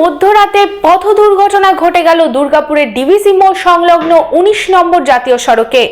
মধ্যরাতে পথ দুর্ঘটনা ঘটে গেল দুর্গাপুরের ডিভিসি মোড় সংলগ্ন উনিশ নম্বর জাতীয় সড়কে।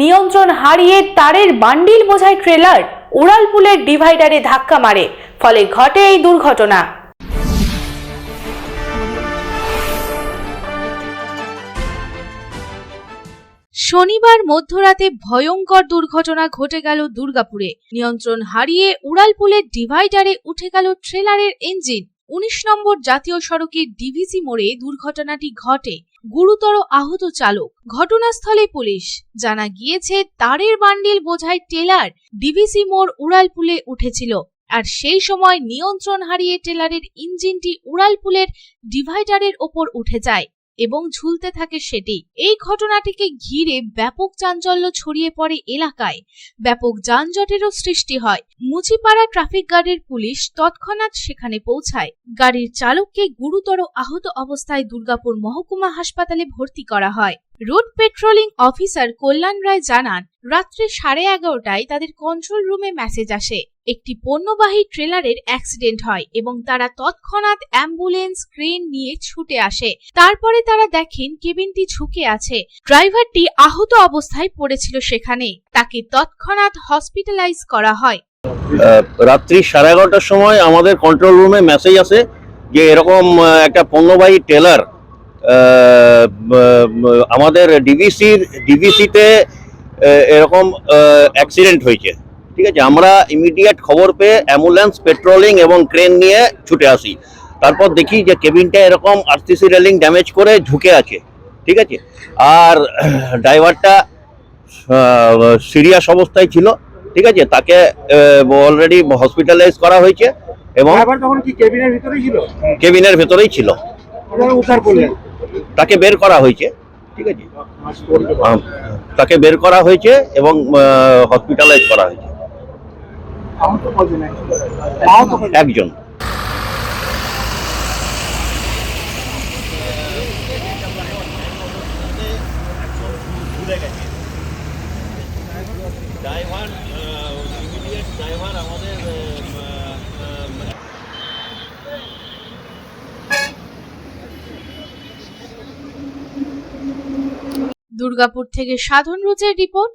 নিয়ন্ত্রণ হারিয়ে তারের বান্ডিল বোঝায় ট্রেলার উড়ালপুলের ডিভাইডারে ধাক্কা মারে, ফলে ঘটে এই দুর্ঘটনা। শনিবার মধ্যরাতে ভয়ঙ্কর দুর্ঘটনা ঘটে গেল দুর্গাপুরে। নিয়ন্ত্রণ হারিয়ে উড়ালপুলের ডিভাইডারে উঠে গেল ট্রেলারের ইঞ্জিন। উনিশ নম্বর জাতীয় সড়কের ডিভিসি মোড়ে দুর্ঘটনাটি ঘটে। গুরুতর আহত চালক। ঘটনাস্থলে পুলিশ। জানা গিয়েছে, তারের বান্ডিল বোঝাই টেলার ডিভিসি মোড় উড়ালপুলে উঠেছিল আর সেই সময় নিয়ন্ত্রণ হারিয়ে টেলারের ইঞ্জিনটি উড়ালপুলের ডিভাইডারের ওপর উঠে যায়। এবং ঝুলতে থাকে সেটি। এই ঘটনাটিকে ঘিরে ব্যাপক চাঞ্চল্য ছড়িয়ে পড়ে এলাকায়। ব্যাপক যানজটেরও সৃষ্টি হয়। মুচিপাড়া ট্রাফিক গার্ডের পুলিশ তৎক্ষণাৎ সেখানে পৌঁছায়। গাড়ির চালককে গুরুতর আহত অবস্থায় দুর্গাপুর মহকুমা হাসপাতালে ভর্তি করা হয়। Road patrolling officer Kalyan Roy জানান, রাত্রে সাড়ে এগারোটায় তাদের কন্ট্রোল রুমে মেসেজ আসে। একটি পণ্যবাহী ট্রেলারের অ্যাক্সিডেন্ট হয় এবং তারা তৎক্ষণাৎ ছুটে আসে। তারপরে তারা দেখেন কেবিনটি ঝুঁকে আছে। ড্রাইভারটি আহত অবস্থায় পড়েছিল সেখানে। তাকে তৎক্ষণাৎ হসপিটালাইজ করা হয়। রাত্রি সাড়ে এগারোটার সময় আমাদের কন্ট্রোল রুমে মেসেজ আসে যে এরকম একটা পণ্যবাহী টেলার আমাদের ডিভিসির ডিভিসিতে এরকম অ্যাক্সিডেন্ট হয়েছে। ঠিক আছে? আমরা ইমিডিয়েট খবর পেয়ে অ্যাম্বুলেন্স পেট্রোলিং এবং ক্রেন নিয়ে ছুটে আসি। তারপর দেখি যে কেবিনটা এরকম আরসিসি রেলিং ড্যামেজ করে ঝুঁকে আছে ঠিক আছে? আর ড্রাইভারটা সিরিয়াস অবস্থায় ছিল ঠিক আছে? তাকে অলরেডি হসপিটালাইজ করা হয়েছে এবং কেবিনের ভিতরেই ছিল? তাকে বের করা হয়েছে ঠিক আছে? তাকে বের করা হয়েছে এবং হসপিটালাইজ করা হয়েছে? একজন ড্রাইভার ইমিডিয়েট ড্রাইভার আমাদের দুর্গাপুর থেকে সাধন রোজের রিপোর্ট।